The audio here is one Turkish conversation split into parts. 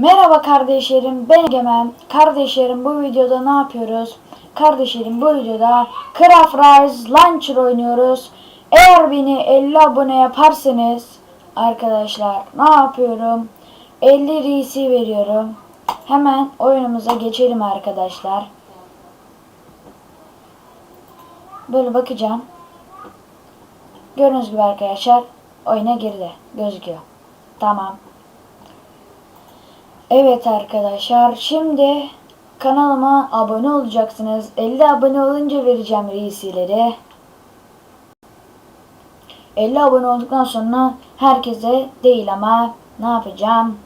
Merhaba kardeşlerim ben Egemen. Kardeşlerim bu videoda ne yapıyoruz? Kardeşlerim bu videoda Craft Rise Launcher oynuyoruz. Eğer beni 50 abone yaparsanız arkadaşlar ne yapıyorum? 50 RC veriyorum. Hemen oyunumuza geçelim arkadaşlar. Böyle bakacağım. Gördüğünüz gibi arkadaşlar oyuna girdi. Gözüküyor. Tamam. Evet arkadaşlar şimdi kanalıma abone olacaksınız. 50 abone olunca vereceğim reisileri. 50 abone olduktan sonra herkese değil ama ne yapacağım?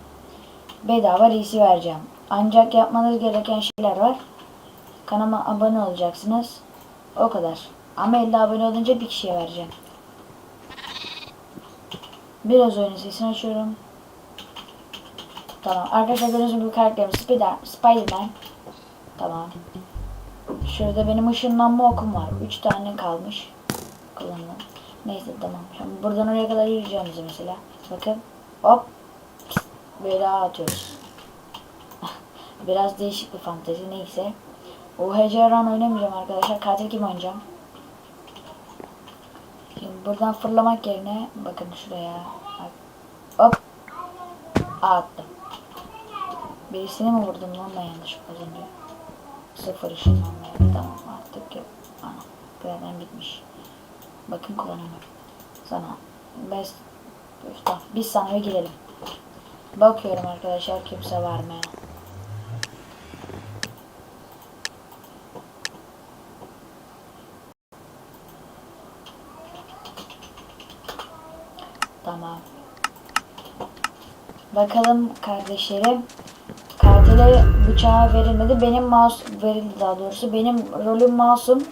Bedava reisi vereceğim. Ancak yapmanız gereken şeyler var. Kanalıma abone olacaksınız. O kadar. Ama 50 abone olunca bir kişiye vereceğim. Biraz oyunun sesini açıyorum. Tamam. Arkadaşlar gördüğünüz gibi karakterimiz Spider, Spiderman. Tamam. Şurada benim ışınlanma okum var. 3 tane kalmış. Kullandım. Neyse tamam. Şimdi buradan oraya kadar yürüyeceğim bize mesela. Bakın. Hop. Böyle atıyoruz. Biraz değişik bir fantezi. Neyse. UHC Run oynamayacağım arkadaşlar. Katil kim oynayacağım? Şimdi buradan fırlamak yerine bakın şuraya. Hop. Attım. Birisini mi vurdum lan ben yanlışlıkla önce? Sıfır ışınlanmaya. Tamam artık yok. Ana. Graven bitmiş. Bakın kullanamıyorum. Sana. Biz, tamam. Biz sana girelim. Bakıyorum arkadaşlar kimse var mı? Tamam. Bakalım kardeşlerim. Katile bıçağı verilmedi. Benim mouse verildi daha doğrusu. Benim rolüm masum.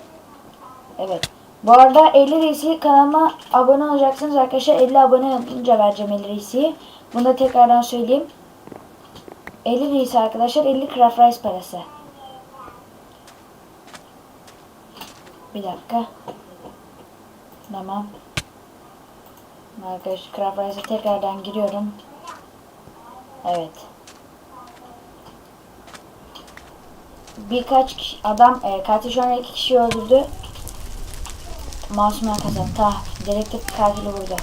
Evet. Bu arada 50 reisi kanalıma abone olacaksınız arkadaşlar. 50 abone olunca vereceğim 50 reisi. Bunu da tekrardan söyleyeyim. 50 reisi arkadaşlar 50 craft rice parası. Bir dakika. Tamam. Arkadaşlar craft rice'e tekrardan giriyorum. Evet. Birkaç kişi, adam e, katil şu an iki kişi öldürdü. Masumlar kazandı. Ta dedektif katili burada.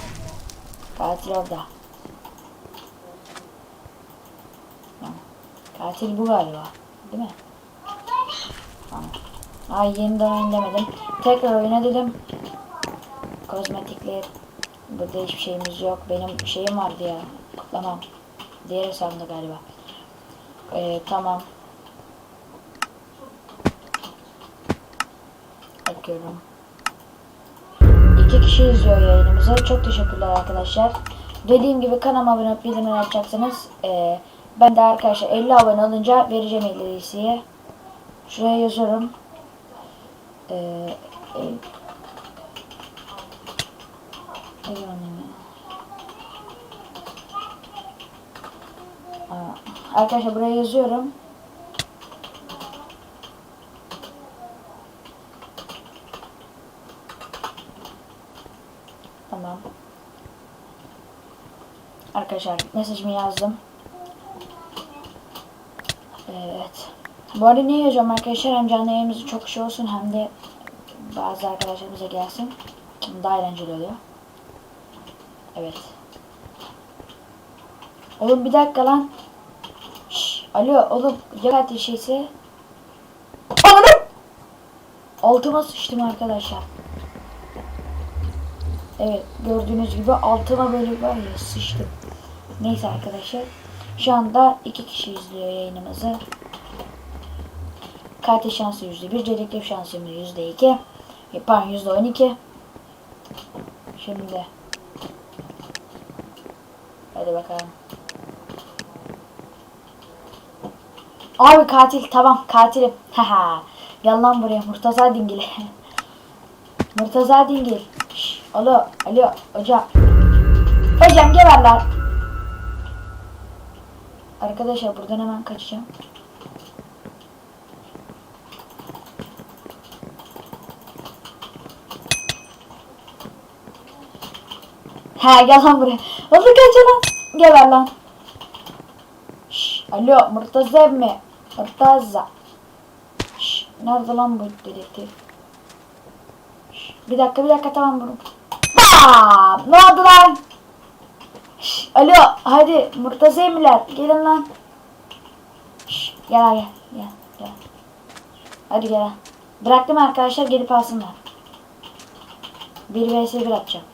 Katil orada. Katil bu galiba. Değil mi? Tamam. Ay yeniden oyun demedim. Tekrar oyna dedim. Kozmetikler. Burada hiçbir şeyimiz yok. Benim şeyim vardı ya. Tamam. Diğer hesabımda galiba. Ee, tamam. Bakıyorum. İki kişi izliyor yayınımızı. Çok teşekkürler arkadaşlar. Dediğim gibi kanalıma abone olup bildirimleri açacaksınız. Ee, ben de arkadaşlar 50 abone olunca vereceğim 50 lisiye. Şuraya yazıyorum. E. Aa, Arkadaşlar buraya yazıyorum. Tamam. Arkadaşlar mesajımı yazdım. Evet. Bu arada niye yazıyorum arkadaşlar? Hem canlı yayınımız çok şey olsun hem de bazı arkadaşlarımıza gelsin. Daha eğlenceli oluyor. Evet. Oğlum bir dakika lan. Şş, alo oğlum ya katil şeyse. Ananı! Altıma sıçtım arkadaşlar. Evet gördüğünüz gibi altıma böyle var ya sıçtım. Neyse arkadaşlar. Şu anda iki kişi izliyor yayınımızı. Katil şansı yüzde bir, dedektif şansı. Pardon yüzde on iki. Şimdi. Hadi bakalım. Abi katil tamam katilim. Haha. Gel buraya Murtaza Dingil. Murtaza Dingil. Şş, alo alo hocam. Hocam geber lan. Arkadaşlar buradan hemen kaçacağım. Ha gel lan buraya. Oğlum kaç lan. Geber lan. Şş. Alo Murtaza mi? Murtaza. Şş, nerede lan bu dedektif? Şş, bir dakika bir dakika tamam bunu. Bam! Ne oldu lan? Alo hadi Murtaza emiler gelin lan. Şş, gel gel gel gel. Hadi gel. Bıraktım arkadaşlar gelip alsınlar. 1 vs 1 atacağım.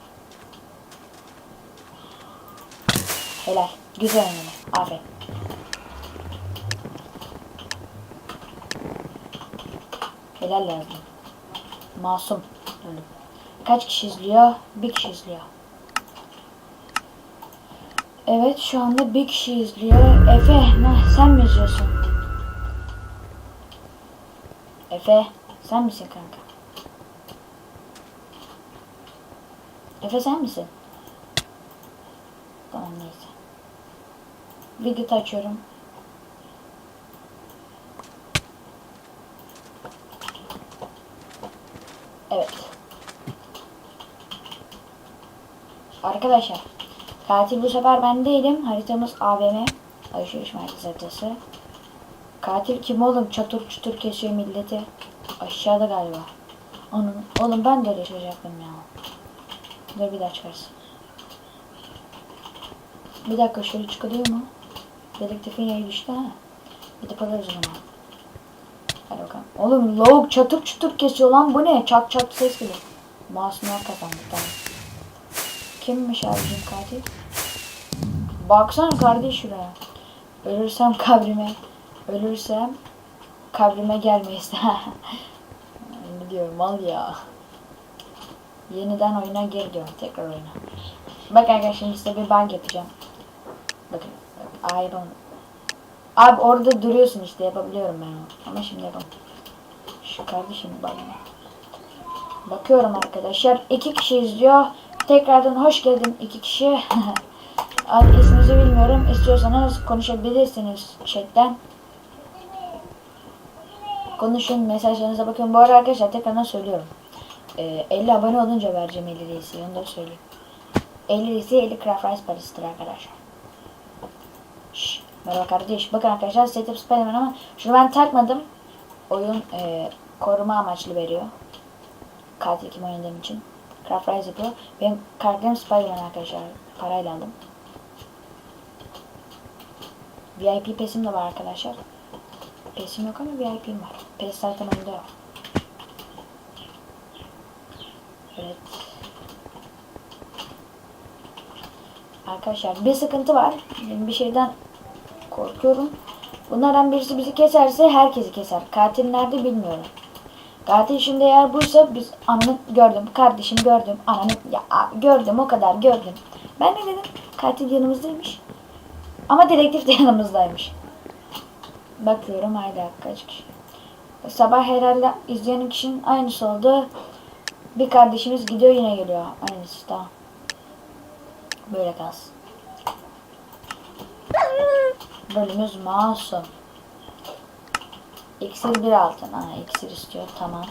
Helal. Güzel oynadı. Aferin. Helal yazdım. Masum. Öyle. Kaç kişi izliyor? Bir kişi izliyor. Evet şu anda bir kişi izliyor. Efe ne, sen mi izliyorsun? Efe sen misin kanka? Efe sen misin? Tamam neyse. Widget açıyorum. Evet. Arkadaşlar. Katil bu sefer ben değilim. Haritamız AVM. Alışveriş merkezi haritası. Katil kim oğlum? Çatır çutur kesiyor milleti. Aşağıda galiba. Onun, oğlum ben de öyle yaşayacaktım ya. Dur bir daha çıkarsın. Bir dakika şöyle çıkılıyor mu? Dedektifin yeri düştü ha. Gidip alırız onu. Hadi bakalım. Oğlum lavuk çatır çutur kesiyor lan bu ne? Çat çat ses geliyor. Masumlar kazandı tamam. Kimmiş abicim katil? Baksana kardeş şuraya. Ölürsem kabrime. Ölürsem kabrime gelmeyiz. ne diyor mal ya. Yeniden oyuna geri diyorum. Tekrar oyuna. Bak arkadaşlar size bir bug yapacağım. Bakın. Bak, Iron. Abi orada duruyorsun işte yapabiliyorum ben onu. Ama şimdi yapamam. Şu kardeşim bana. Bakıyorum arkadaşlar. iki kişi izliyor. Tekrardan hoş geldin iki kişi. Ad isminizi bilmiyorum. İstiyorsanız konuşabilirsiniz chatten. Konuşun mesajlarınıza bakın. Bu arada arkadaşlar tekrardan söylüyorum. Ee, 50 abone olunca vereceğim 50 lirası. Onu da söyleyeyim. 50 lirası 50 craft rice parasıdır arkadaşlar. Şşş. Merhaba kardeş. Bakın arkadaşlar setup Spiderman ama şunu ben takmadım. Oyun e, koruma amaçlı veriyor. Katil kim oynadığım için. Craft Rise yapıyor. Benim karakterim Spiderman arkadaşlar. Parayla aldım. VIP pesim de var arkadaşlar. Pesim yok ama VIP'm var. Pes zaten oyunda yok. Evet. Arkadaşlar bir sıkıntı var. Bir şeyden korkuyorum. Bunlardan birisi bizi keserse herkesi keser. Katil nerede bilmiyorum. Katil şimdi eğer buysa biz ananı gördüm. Kardeşim gördüm. Ananı ya gördüm o kadar gördüm. Ben ne dedim? Katil yanımızdaymış. Ama dedektif de yanımızdaymış. Bakıyorum hala kaç kişi. Sabah herhalde izleyen kişinin aynısı oldu. Bir kardeşimiz gidiyor yine geliyor. Aynısı tamam. Böyle kalsın. Bölümümüz masum. İksir bir altın. Ha, iksir istiyor. Tamam.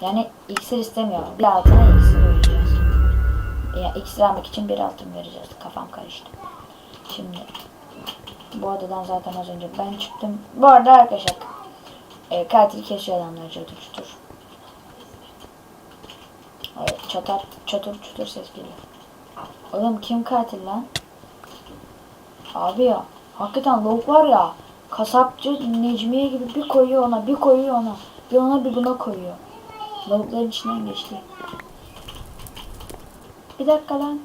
Yani iksir istemiyor. Bir altına iksir vereceğiz. Ya iksir almak için bir altın vereceğiz. Kafam karıştı. Şimdi bu odadan zaten az önce ben çıktım. Bu arada arkadaşlar e, katil kesiyor adamları çatır çutur. Evet, çatar, çatır çutur ses geliyor. Oğlum kim katil lan? Abi ya hakikaten lavuk var ya kasapçı Necmiye gibi bir koyuyor ona bir koyuyor ona bir ona bir buna koyuyor. Lavukların içinden geçti. Bir dakika lan.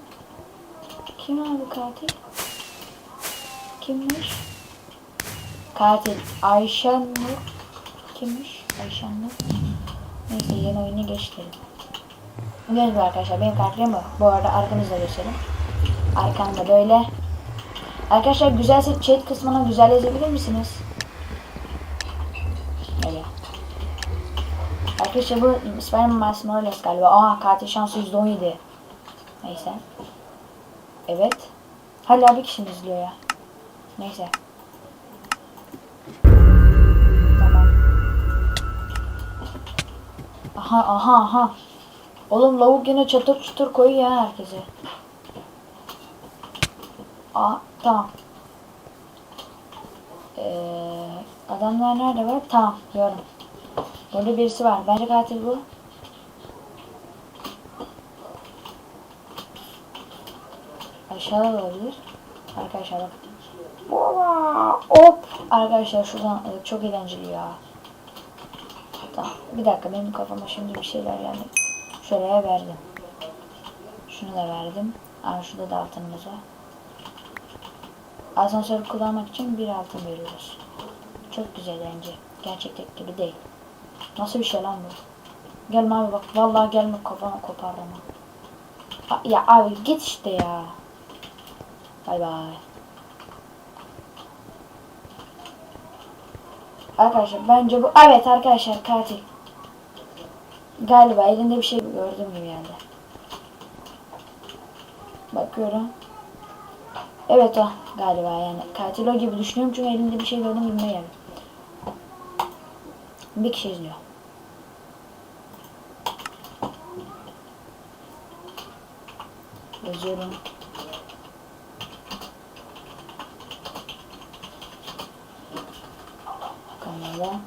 Kim abi katil? Kimmiş? Katil Ayşen Nur. Kimmiş? Ayşen Nur. Neyse yeni oyuna geçelim. Gördüğünüz arkadaşlar benim kartlarım bu. Bu arada arkanızda gösterelim. Arkamda böyle. Arkadaşlar güzelse chat kısmına güzel yazabilir misiniz? Öyle. Arkadaşlar bu Spider-Man Miles Morales galiba. Aa katil şansı %17. Neyse. Evet. Hala bir kişi izliyor ya. Neyse. Tamam. Aha aha aha. Oğlum lavuk yine çatır çutur koyuyor ya herkese. Aa tamam. Ee, adamlar nerede var? Tamam gördüm. Burada birisi var. Bence katil bu. Aşağıda da olabilir. Arkadaşlar bak. Hop. Arkadaşlar şuradan evet, çok eğlenceli ya. Tamam. Bir dakika benim kafama şimdi bir şeyler geldi. Şuraya verdim. Şunu da verdim. Aa, şurada da altınımız var. Asansör kullanmak için bir altın veriyoruz. Çok güzel bence. Gerçekteki gibi değil. Nasıl bir şey lan bu? Gelme abi bak. Vallahi gelme kafana koparırım. ha. A- Ya abi git işte ya. Bay bay. Arkadaşlar bence bu evet arkadaşlar katil. Galiba elinde bir şey gördüm gibi geldi. Bakıyorum. Evet o galiba yani katil o gibi düşünüyorum çünkü elinde bir şey gördüm gibime geldi. Bir kişi izliyor. Yazıyorum. Kanala.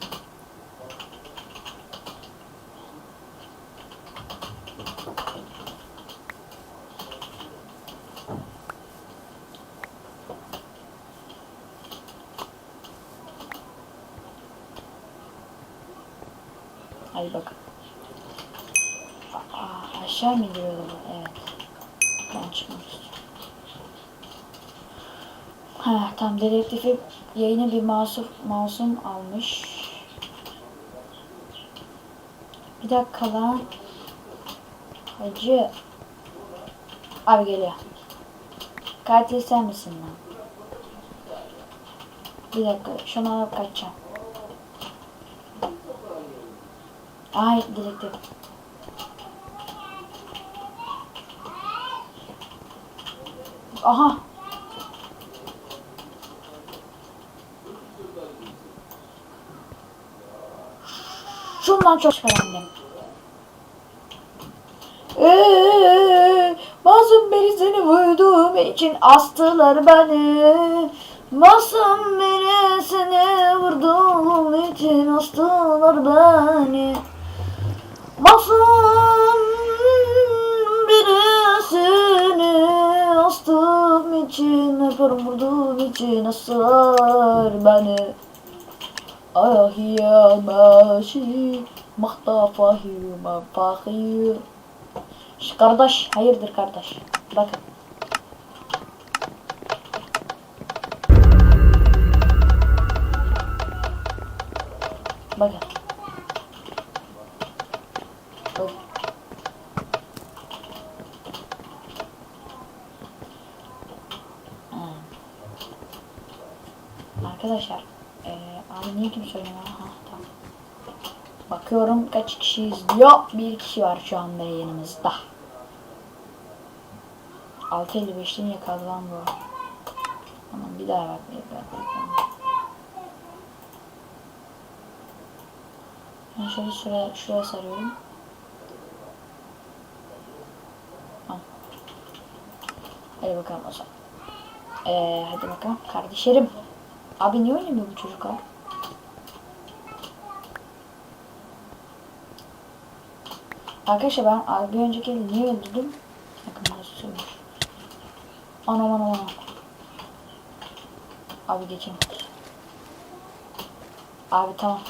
Hadi bakalım. Aa, aşağı mı indiriyordu bu? Evet. Ben çıkmak istiyorum. Ha, tam dedektifi yayını bir masum, masum almış. Bir dakika lan. Hacı. Abi geliyor. Katil sen misin lan? Bir dakika. Şunu alıp kaçacağım. Ay dedektif. Aha. Şundan çok şüphelendim. Eee, Masum beni seni vurduğum için astılar beni. Masum beni seni vurduğum için astılar beni. Masum birisini astığım için, hep vurduğum için asar beni. Ah ya maşi, mahtafahi mafahir. Şş, Kardeş, hayırdır kardeş? Bakın. Bakın. Bak. Ha. Arkadaşlar, eee abi niye kim söylüyor? Ha, tamam. Bakıyorum kaç kişi izliyor. Bir kişi var şu anda yanımızda. 6.55'te niye kaldı lan bu? Tamam bir daha bak. Bir daha bak. Ben şöyle şuraya, şuraya sarıyorum. Hadi bakalım o zaman. Ee, hadi bakalım. Kardeşlerim. Abi niye oynamıyor bu çocuk Arkadaşlar ben bir önceki niye öldürdüm? Bakın nasıl. Anam anam anam. Abi geçeyim. Abi tamam.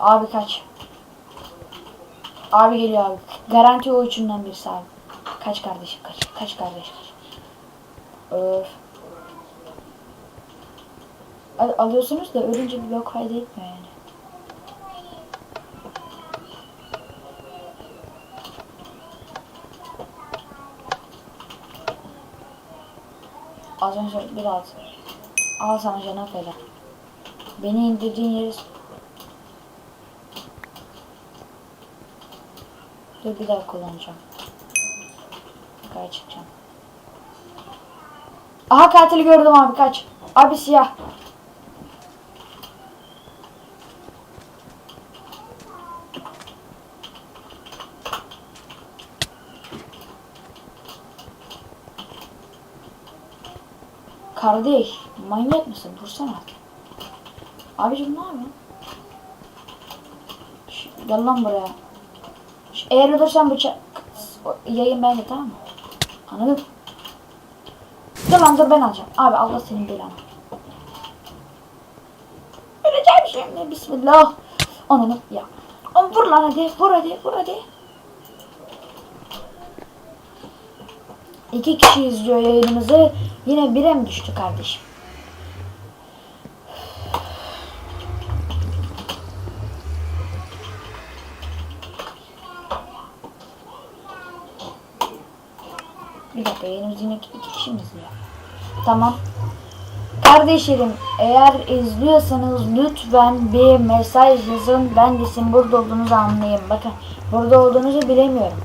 Abi kaç. Abi geliyor abi. Garanti o üçünden birisi abi. Kaç kardeşim kaç. Kaç kardeş kaç. Öf. Al- alıyorsunuz da ölünce blok kaydetmiyor yani. Önce biraz. Al sana feda. Beni indirdiğin yeri... Dur bir daha kullanacağım. Yukarı çıkacağım. Aha katili gördüm abi kaç. Abi siyah. Kardeş manyak mısın? Vursana. Abicim ne yapıyorsun? Gel lan buraya. Şş, Eğer ölürsen bıçak yayın bende tamam mı? Anladın? Dur lan dur ben alacağım. Abi Allah senin belanı. Öleceğim şimdi. Bismillah. Onu ya. Onu vur lan hadi. Vur hadi. Vur hadi. İki kişi izliyor yayınımızı. Yine bire mi düştü kardeşim? Bir dakika yayınımız yine iki, kişi mi izliyor? Tamam. Kardeşlerim eğer izliyorsanız lütfen bir mesaj yazın. Ben de sizin burada olduğunuzu anlayayım. Bakın burada olduğunuzu bilemiyorum.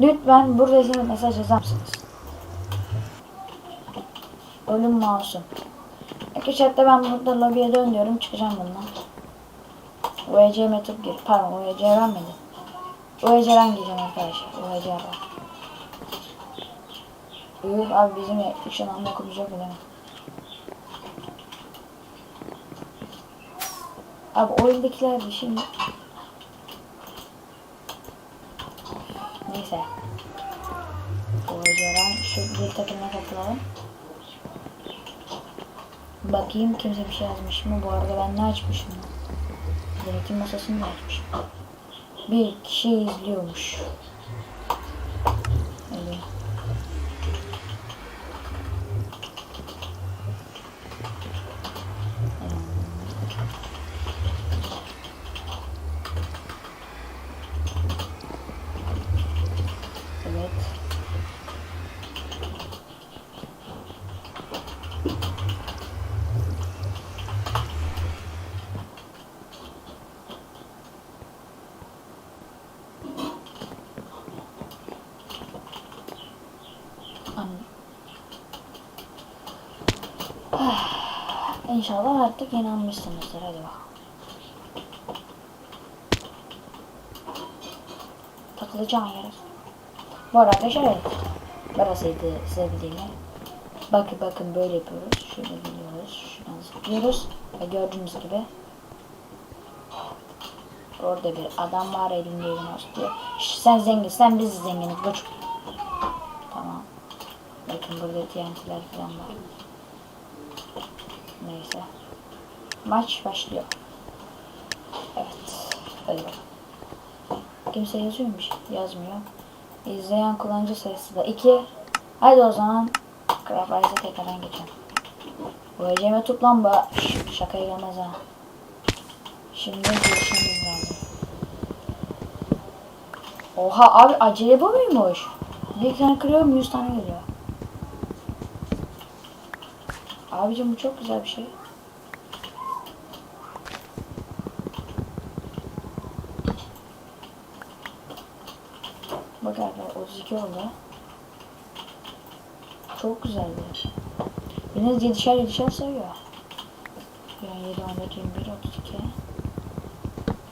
Lütfen burada mesaj yazar mısınız? Ölüm masum. İki chatte ben burada lobiye dön diyorum. Çıkacağım bundan. UEC metot gir. Pardon UEC vermedi. UEC'den gireceğim arkadaşlar. UEC var. Yuh abi bizim ışınlanma okuyacak bile. Abi oyundakiler de şimdi... Neyse. UEC'den şu bir takımına katılalım. Bakayım kimse bir şey yazmış mı? Bu arada ben ne açmışım? Denetim masasını da açmışım. Bir kişi izliyormuş. Öyle. Evet. An- Ah, İnşallah artık inanmışsınızdır. Hadi bakalım. Takılacağın yere. Bu arada arkadaşlar evet. Burasıydı sevdiğimi. Bakın bakın böyle yapıyoruz. Şöyle gidiyoruz. Şuradan zıplıyoruz. Ve gördüğünüz gibi Orada bir adam var elinde elini. Şş, sen zengin, sen biz zenginiz. Boş. Tamam. Bakın burada TNT'ler falan var. Neyse. Maç başlıyor. Evet. Hadi bakalım. Kimse yazıyor mu? bir şey? Yazmıyor. İzleyen kullanıcı sayısı da 2. Hadi o zaman Craft Rise'e tekrardan geçelim. Bu eceme toplam bu. Şakaya gelmez ha. Şimdi girişimiz lazım. Oha abi acele bu muymuş? Bir tane kırıyorum 100 tane geliyor. Abicim bu çok güzel bir şey. Bak arkadaşlar 32 oldu. Çok güzeldi. Biriniz 7'şer 7'şer sayıyor. Yani 7, 14, 21, 32.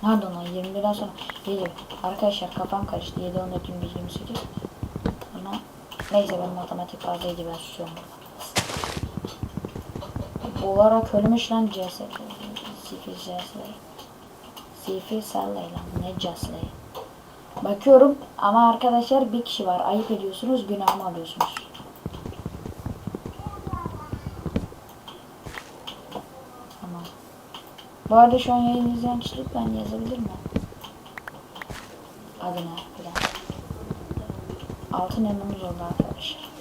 Nerede lan 21'den sonra 7. Arkadaşlar kafam karıştı. 7, 14, 21, 28. Ama neyse ben matematik fazlaydı ben susuyorum burada. Olarak ölmüş lan CS. Sifil CS. Sifil Sallay lan ne CS'lay. Bakıyorum ama arkadaşlar bir kişi var. Ayıp ediyorsunuz günahımı alıyorsunuz. Tamam. Bu arada şu an yayın izleyen kişi lütfen yazabilir mi? Adına falan. Altın elmamız oldu arkadaşlar.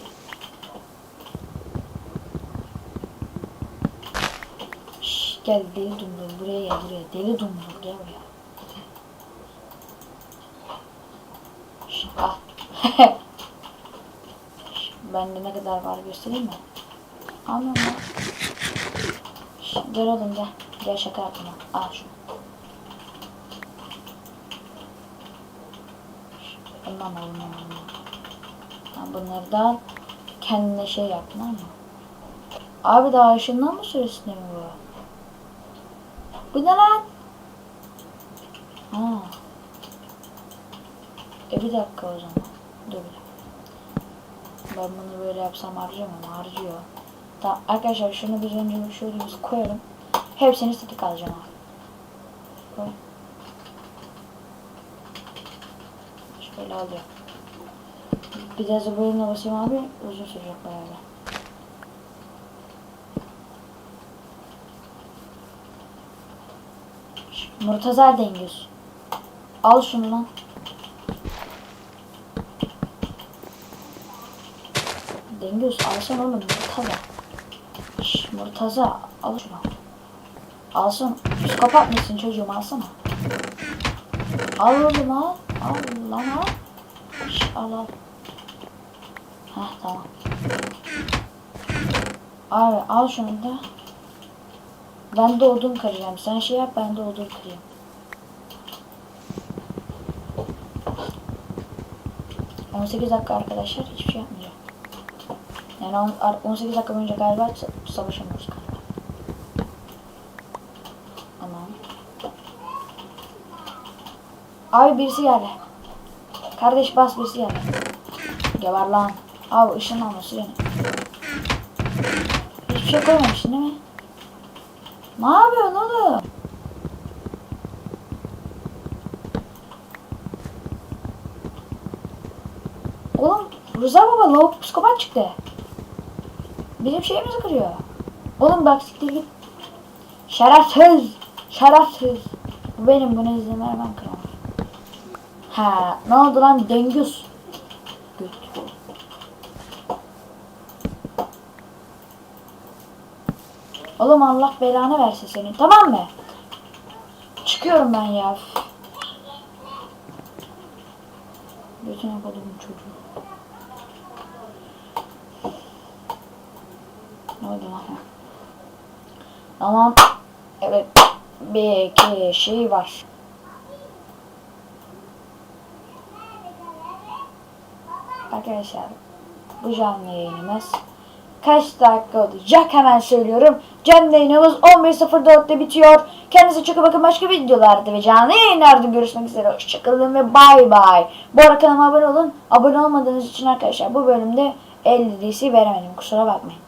Gel deli dumdur buraya gel buraya. Deli dumdur gel buraya. Şşş, al. Şşş, Bende ne kadar var göstereyim mi? Şşş, Gel oğlum gel. Gel şaka yapma. Al şunu. Ha, bunları da al. kendine şey yap tamam mı? Abi daha ışından mı süresinde mi bu? Bu ne lan? Ha. E bir dakika o zaman. Dur. Ben bunu böyle yapsam harcıyor mu? Harcıyor. Tamam arkadaşlar şunu bir önce şöyle koyalım. Hepsini statik alacağım abi. Koy. Şöyle alıyorum. Bir de zıbırına basayım abi uzun sürecek bayağı da. Ş- Murtaza Dengüz. Al şunu lan. Dengüz alsana oğlum Murtaza. Şş, Murtaza al şunu. Alsın. Psikopat mısın çocuğum alsana. Al oğlum al. Al lan al. Şş, al al. Heh tamam. Abi al şunu da. Ben de odun kıracağım. Sen şey yap ben de odun kırayım. ...18 dakika arkadaşlar hiçbir şey yapmayacağım. Yani on- ar- 18 dakika boyunca galiba sa- savaşamıyoruz galiba. Tamam. Abi birisi geldi. Kardeş bas birisi geldi. Geber lan. Abi ışın alması beni. Hiçbir şey koymamışsın değil mi? Ne yapıyorsun oğlum? Oğlum Rıza baba lavuk psikopat çıktı. Bizim şeyimizi kırıyor. Oğlum bak siktir git. Şerefsiz. Şerefsiz. Bu benim buna izin vermem kral. Ha ne oldu lan dengüz. Oğlum Allah belanı versin senin tamam mı? Çıkıyorum ben ya. Bütün yapalım çocuğu. Ne oldu lan? Tamam. Evet. Bir iki şey var. Arkadaşlar bu canlı yayınımız kaç dakika olacak hemen söylüyorum. Canlı yayınımız 11.04'te bitiyor. Kendinize çok iyi bakın başka videolarda ve canlı yayınlarda görüşmek üzere. Hoşçakalın ve bay bay. Bu arada kanalıma abone olun. Abone olmadığınız için arkadaşlar bu bölümde 50 DC veremedim kusura bakmayın.